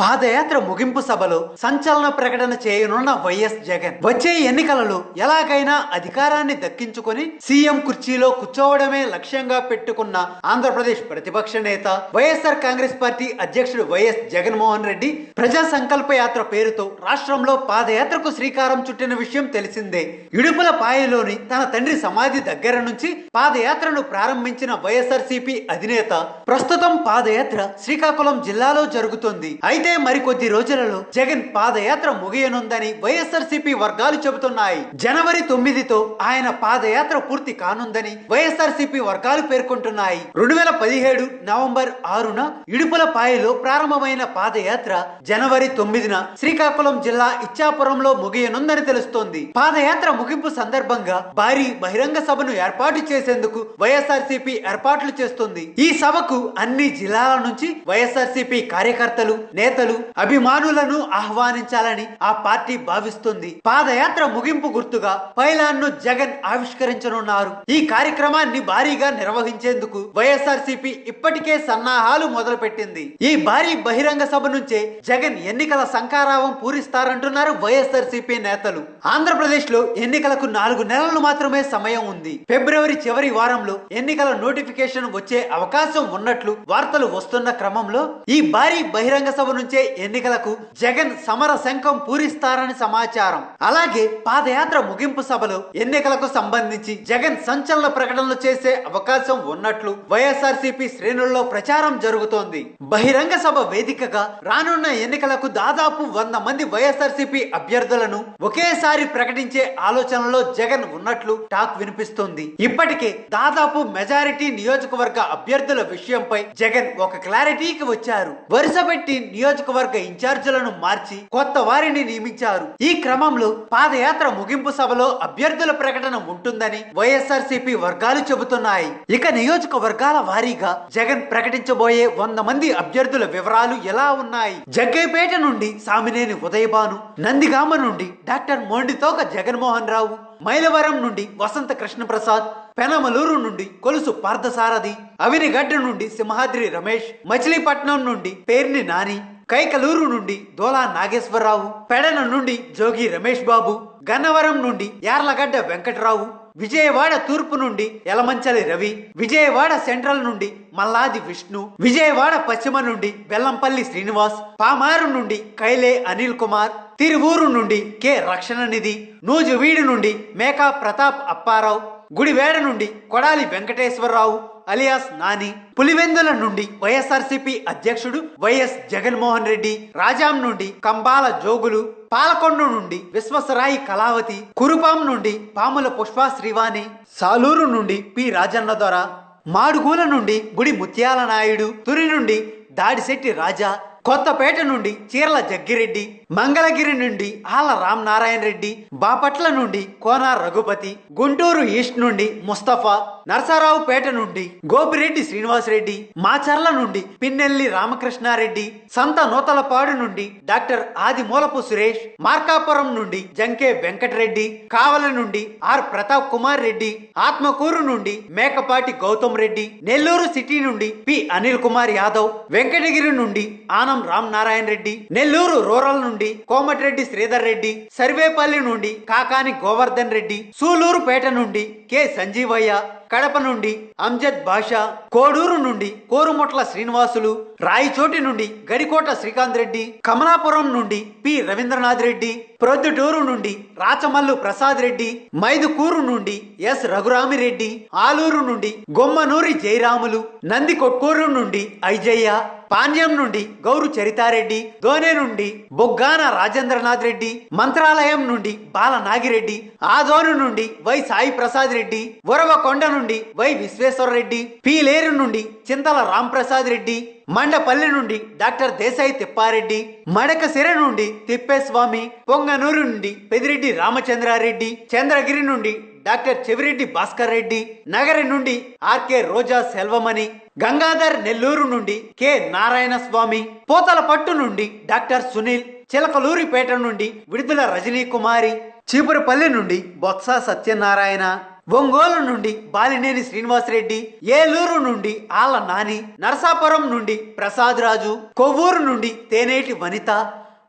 పాదయాత్ర ముగింపు సభలో సంచలన ప్రకటన చేయనున్న వైఎస్ జగన్. వచ్చే ఎన్నికలలో ఎలాగైనా అధికారాన్ని దక్కించుకొని సీఎం కుర్చీలో కూర్చోవడమే లక్ష్యంగా పెట్టుకున్న ఆంధ్రప్రదేశ్ ప్రతిపక్ష నేత వైఎస్ఆర్ కాంగ్రెస్ పార్టీ అధ్యక్షుడు వైఎస్ జగన్మోహన్ రెడ్డి ప్రజా సంకల్ప యాత్ర పేరుతో రాష్ట్రంలో పాదయాత్రకు శ్రీకారం చుట్టిన విషయం తెలిసిందే. ఇడుపుల పాయలోని తన తండ్రి సమాధి దగ్గర నుంచి పాదయాత్రను ప్రారంభించిన వైఎస్ఆర్ అధినేత ప్రస్తుతం పాదయాత్ర శ్రీకాకుళం జిల్లాలో జరుగుతోంది. అయితే మరికొద్ది రోజులలో జగన్ పాదయాత్ర ముగియనుందని వైఎస్ఆర్ వర్గాలు చెబుతున్నాయి. జనవరి తొమ్మిదితో ఆయన పాదయాత్ర పూర్తి కానుందని వైఎస్ఆర్ వర్గాలు పేర్కొంటున్నాయి. రెండు వేల పదిహేడు నవంబర్ ఆరున ఇడుపుల పాయలో ప్రారంభమైన పాదయాత్ర జనవరి తొమ్మిదిన శ్రీకాకుళం జిల్లా ఇచ్చాపురంలో ముగియనుందని తెలుస్తోంది. పాదయాత్ర ముగింపు సందర్భంగా భారీ బహిరంగ సభను ఏర్పాటు చేసేందుకు వైఎస్ఆర్సిపి ఏర్పాట్లు చేస్తుంది. ఈ సభకు అన్ని జిల్లాల నుంచి వైఎస్ఆర్ కార్యకర్తలు నేత నేతలు అభిమానులను ఆహ్వానించాలని ఆ పార్టీ భావిస్తుంది. పాదయాత్ర ముగింపు గుర్తుగా పైలాన్ను జగన్ ఆవిష్కరించనున్నారు. ఈ కార్యక్రమాన్ని భారీగా నిర్వహించేందుకు వైఎస్ఆర్ ఇప్పటికే సన్నాహాలు మొదలుపెట్టింది. ఈ భారీ బహిరంగ సభ నుంచే జగన్ ఎన్నికల సంకారావం పూరిస్తారంటున్నారు వైఎస్ఆర్ నేతలు. ఆంధ్రప్రదేశ్లో ఎన్నికలకు నాలుగు నెలలు మాత్రమే సమయం ఉంది. ఫిబ్రవరి చివరి వారంలో ఎన్నికల నోటిఫికేషన్ వచ్చే అవకాశం ఉన్నట్లు వార్తలు వస్తున్న క్రమంలో ఈ భారీ బహిరంగ సభ నుంచి ఎన్నికలకు జగన్ సమర శంఖం పూరిస్తారని సమాచారం. అలాగే పాదయాత్ర ముగింపు సభలో ఎన్నికలకు సంబంధించి జగన్ సంచలన ప్రకటనలు చేసే అవకాశం ఉన్నట్లు వైఎస్ఆర్సీపీ శ్రేణుల్లో ప్రచారం జరుగుతోంది. బహిరంగ సభ వేదికగా రానున్న ఎన్నికలకు దాదాపు వంద మంది వైఎస్ఆర్సీపీ అభ్యర్థులను ఒకేసారి ప్రకటించే ఆలోచనలో జగన్ ఉన్నట్లు టాక్ వినిపిస్తోంది. ఇప్పటికే దాదాపు మెజారిటీ నియోజకవర్గ అభ్యర్థుల విషయంపై జగన్ ఒక క్లారిటీకి వచ్చారు. వరుస పెట్టి నియోజకవర్గ ఇన్ఛార్జీలను మార్చి కొత్త వారిని నియమించారు. ఈ క్రమంలో పాదయాత్ర ముగింపు సభలో అభ్యర్థుల ప్రకటన ఉంటుందని వైఎస్ఆర్ వర్గాలు చెబుతున్నాయి. ఇక నియోజకవర్గాల వారీగా జగన్ ప్రకటించబోయే వంద మంది అభ్యర్థుల వివరాలు ఎలా ఉన్నాయి? జగ్గైపేట నుండి సామినేని ఉదయభాను నందిగామ నుండి డాక్టర్ మోండితోక జగన్మోహన్ రావు మైలవరం నుండి వసంత కృష్ణప్రసాద్ పెనమలూరు నుండి కొలుసు పార్థసారథి అవినిగడ్డ నుండి సింహాద్రి రమేష్ మచిలీపట్నం నుండి పేర్ని నాని కైకలూరు నుండి దోలా నాగేశ్వరరావు పెడన నుండి జోగి రమేష్ బాబు గన్నవరం నుండి యార్లగడ్డ వెంకటరావు విజయవాడ తూర్పు నుండి ఎలమంచలి రవి విజయవాడ సెంట్రల్ నుండి మల్లాది విష్ణు విజయవాడ పశ్చిమ నుండి బెల్లంపల్లి శ్రీనివాస్ పామారు నుండి కైలే అనిల్ కుమార్ తిరువూరు నుండి కె రక్షణ నిధి నూజువీడు నుండి మేకా ప్రతాప్ అప్పారావు గుడివేడ నుండి కొడాలి వెంకటేశ్వరరావు అలియాస్ నాని పులివెందుల నుండి వైఎస్ఆర్సీపీ అధ్యక్షుడు వైఎస్ జగన్మోహన్ రెడ్డి రాజాం నుండి కంబాల జోగులు పాలకొండ నుండి విశ్వసరాయి కళావతి కురుపాం నుండి పాముల పుష్ప శ్రీవాణి సాలూరు నుండి పి రాజన్న దొర మాడుగూల నుండి గుడి ముత్యాల నాయుడు తురి నుండి దాడిశెట్టి రాజా కొత్తపేట నుండి చీర్ల జగ్గిరెడ్డి మంగళగిరి నుండి ఆల రామనారాయణ రెడ్డి బాపట్ల నుండి కోన రఘుపతి గుంటూరు ఈస్ట్ నుండి ముస్తఫా నరసరావుపేట నుండి గోపిరెడ్డి శ్రీనివాసరెడ్డి మాచర్ల నుండి పిన్నెల్లి రామకృష్ణారెడ్డి సంత నూతలపాడు నుండి డాక్టర్ ఆదిమూలపు సురేష్ మార్కాపురం నుండి జంకే వెంకటరెడ్డి కావల నుండి ఆర్ ప్రతాప్ కుమార్ రెడ్డి ఆత్మకూరు నుండి మేకపాటి గౌతమ్ రెడ్డి నెల్లూరు సిటీ నుండి పి అనిల్ కుమార్ యాదవ్ వెంకటగిరి నుండి ఆనం రామ్ నారాయణ రెడ్డి నెల్లూరు రూరల్ నుండి కోమటిరెడ్డి శ్రీధర్ రెడ్డి సర్వేపల్లి నుండి కాకాని గోవర్ధన్ రెడ్డి సూలూరుపేట నుండి కె సంజీవయ్య కడప నుండి అంజద్ బాషా కోడూరు నుండి కోరుముట్ల శ్రీనివాసులు రాయిచోటి నుండి గడికోట శ్రీకాంత్ రెడ్డి కమలాపురం నుండి పి రవీంద్రనాథ్ రెడ్డి ప్రొద్దుటూరు నుండి రాచమల్లు ప్రసాద్ రెడ్డి మైదుకూరు నుండి ఎస్ రఘురామిరెడ్డి ఆలూరు నుండి గొమ్మనూరి జయరాములు నంది కొట్కూరు నుండి ఐజయ్య పాణ్యం నుండి గౌరు చరితారెడ్డి దోనే నుండి బొగ్గాన రాజేంద్రనాథ్ రెడ్డి మంత్రాలయం నుండి బాల నాగిరెడ్డి ఆదోను నుండి వై సాయి ప్రసాద్ రెడ్డి ఉరవకొండ నుండి వై విశ్వేశ్వరరెడ్డి పీలేరు నుండి చింతల రాంప్రసాద్ రెడ్డి మండపల్లి నుండి డాక్టర్ దేశాయి తిప్పారెడ్డి మడకసిర నుండి తిప్పేస్వామి పొంగనూరు నుండి పెదిరెడ్డి రామచంద్రారెడ్డి చంద్రగిరి నుండి డాక్టర్ చెవిరెడ్డి భాస్కర్ రెడ్డి నగరి నుండి ఆర్కే రోజా సెల్వమణి గంగాధర్ నెల్లూరు నుండి కె. నారాయణ స్వామి పోతలపట్టు నుండి డాక్టర్ సునీల్ చిలకలూరిపేట నుండి విడుదల రజనీ కుమారి చీపురపల్లి నుండి బొత్స సత్యనారాయణ ఒంగోలు నుండి బాలినేని శ్రీనివాసరెడ్డి ఏలూరు నుండి ఆళ్ళ నాని నరసాపురం నుండి ప్రసాద్ రాజు కొవ్వూరు నుండి తేనేటి వనిత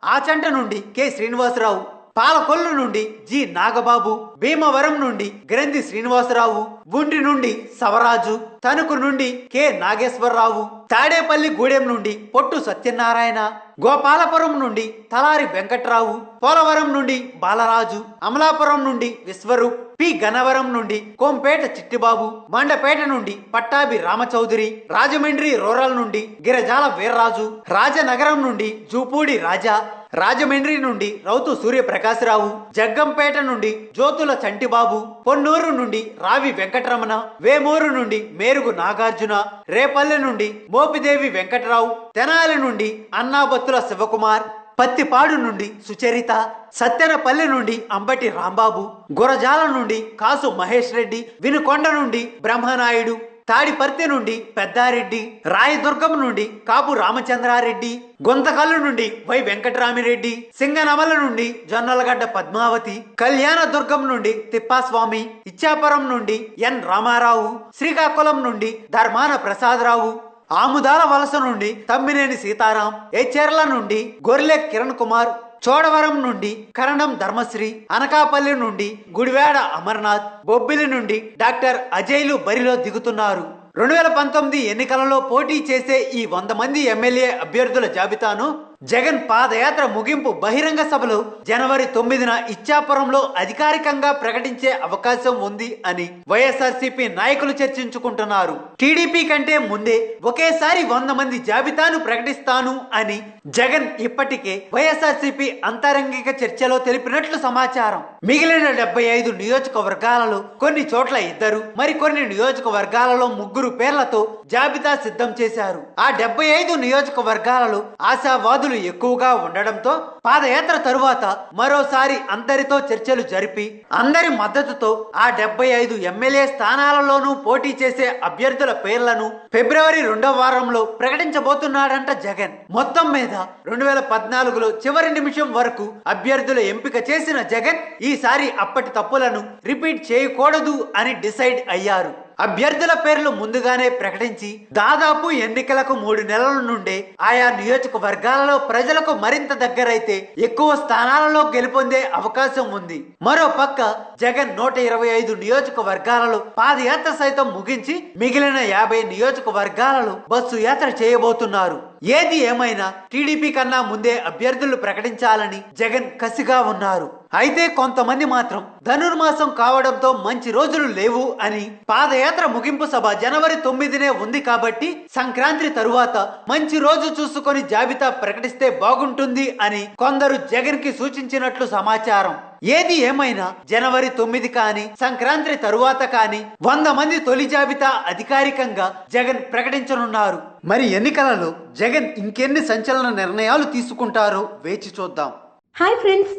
ఆచంట నుండి కె. శ్రీనివాసరావు పాలకొల్లు నుండి జి. నాగబాబు భీమవరం నుండి గ్రంథి శ్రీనివాసరావు గుండి నుండి సవరాజు తణుకు నుండి కె. నాగేశ్వరరావు తాడేపల్లి గూడెం నుండి పొట్టు సత్యనారాయణ గోపాలపురం నుండి తలారి వెంకట్రావు పోలవరం నుండి బాలరాజు అమలాపురం నుండి విశ్వరూప్ పి. గనవరం నుండి కోంపేట చిట్టిబాబు మండపేట నుండి పట్టాభి రామచౌదరి రాజమండ్రి రూరల్ నుండి గిరజాల వీర్రాజు రాజనగరం నుండి జూపూడి రాజా రాజమండ్రి నుండి రౌతు సూర్యప్రకాశరావు జగ్గంపేట నుండి జ్యోతుల చంటిబాబు పొన్నూరు నుండి రావి వెంకటరమణ వేమూరు నుండి మేరుగు నాగార్జున రేపల్లె నుండి మోపిదేవి వెంకటరావు తెనాలి నుండి అన్నాబత్తుల శివకుమార్ పత్తిపాడు నుండి సుచరిత సత్తెనపల్లి నుండి అంబటి రాంబాబు గురజాల నుండి కాసు మహేష్ రెడ్డి వినుకొండ నుండి బ్రహ్మనాయుడు తాడిపర్తి నుండి పెద్దారెడ్డి రాయదుర్గం నుండి కాపు రామచంద్రారెడ్డి గొంతకల్లు నుండి వై వెంకటరామిరెడ్డి సింగనమల నుండి జొన్నలగడ్డ పద్మావతి కళ్యాణ దుర్గం నుండి తిప్పాస్వామి ఇచ్చాపురం నుండి ఎన్ రామారావు శ్రీకాకుళం నుండి ధర్మాన ప్రసాదరావు ఆముదాల వలస నుండి తమ్మినేని సీతారాం ఏచెర్ల నుండి గొర్లె కిరణ్ కుమార్ చోడవరం నుండి కరణం ధర్మశ్రీ అనకాపల్లి నుండి గుడివాడ అమర్నాథ్ బొబ్బిలి నుండి డాక్టర్ అజయ్లు బరిలో దిగుతున్నారు. రెండు వేల పంతొమ్మిది ఎన్నికలలో పోటీ చేసే ఈ వంద మంది ఎమ్మెల్యే అభ్యర్థుల జాబితాను జగన్ పాదయాత్ర ముగింపు బహిరంగ సభలో జనవరి తొమ్మిదిన ఇచ్చాపురంలో అధికారికంగా ప్రకటించే అవకాశం ఉంది అని వైఎస్ఆర్సీపీ నాయకులు చర్చించుకుంటున్నారు. టీడీపీ కంటే ముందే ఒకేసారి వంద మంది జాబితాను ప్రకటిస్తాను అని జగన్ ఇప్పటికే వైఎస్ఆర్సీపీ అంతరంగిక చర్చలో తెలిపినట్లు సమాచారం. మిగిలిన డెబ్బై ఐదు నియోజకవర్గాలలో కొన్ని చోట్ల ఇద్దరు మరికొన్ని నియోజకవర్గాలలో ముగ్గురు పేర్లతో జాబితా సిద్ధం చేశారు. ఆ డెబ్బై ఐదు నియోజకవర్గాలలో ఆశావాదులు ఎక్కువగా ఉండడంతో పాదయాత్ర తరువాత మరోసారి అందరితో చర్చలు జరిపి అందరి మద్దతుతో ఆ డెబ్బై ఐదు ఎమ్మెల్యే స్థానాలలోనూ పోటీ చేసే అభ్యర్థుల పేర్లను ఫిబ్రవరి రెండో వారంలో ప్రకటించబోతున్నాడంట జగన్. మొత్తం మీద రెండు వేల పద్నాలుగులో చివరి నిమిషం వరకు అభ్యర్థుల ఎంపిక చేసిన జగన్ ఈసారి అప్పటి తప్పులను రిపీట్ చేయకూడదు అని డిసైడ్ అయ్యారు. అభ్యర్థుల పేర్లు ముందుగానే ప్రకటించి దాదాపు ఎన్నికలకు మూడు నెలల నుండే ఆయా నియోజకవర్గాలలో ప్రజలకు మరింత దగ్గరైతే ఎక్కువ స్థానాలలో గెలుపొందే అవకాశం ఉంది. మరో పక్క జగన్ నూట ఇరవై ఐదు నియోజకవర్గాలలో పాదయాత్ర సైతం ముగించి మిగిలిన యాభై నియోజకవర్గాలలో బస్సు యాత్ర చేయబోతున్నారు. ఏది ఏమైనా టీడీపీ కన్నా ముందే అభ్యర్థులు ప్రకటించాలని జగన్ కసిగా ఉన్నారు. అయితే కొంతమంది మాత్రం ధనుర్మాసం కావడంతో మంచి రోజులు లేవు అని పాదయాత్ర ముగింపు సభ జనవరి తొమ్మిదినే ఉంది కాబట్టి సంక్రాంతి తరువాత మంచి రోజు చూసుకొని జాబితా ప్రకటిస్తే బాగుంటుంది అని కొందరు జగన్కి సూచించినట్లు సమాచారం. ఏది ఏమైనా జనవరి తొమ్మిది కాని సంక్రాంతి తరువాత కాని వంద మంది తొలి జాబితా అధికారికంగా జగన్ ప్రకటించనున్నారు. మరి ఎన్నికలలో జగన్ ఇంకెన్ని సంచలన నిర్ణయాలు తీసుకుంటారో వేచి చూద్దాం. హాయ్ ఫ్రెండ్స్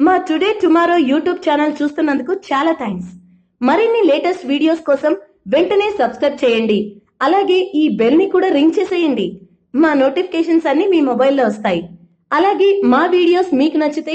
మా టుడే టుమారో యూట్యూబ్ ఛానల్ చూస్తున్నందుకు చాలా థ్యాంక్స్ మరిన్ని లేటెస్ట్ వీడియోస్ కోసం వెంటనే సబ్స్క్రైబ్ చేయండి. అలాగే ఈ బెల్ని కూడా రింగ్ చేసేయండి. మా నోటిఫికేషన్స్ అన్ని మీ మొబైల్లో వస్తాయి. అలాగే మా వీడియోస్ మీకు నచ్చితే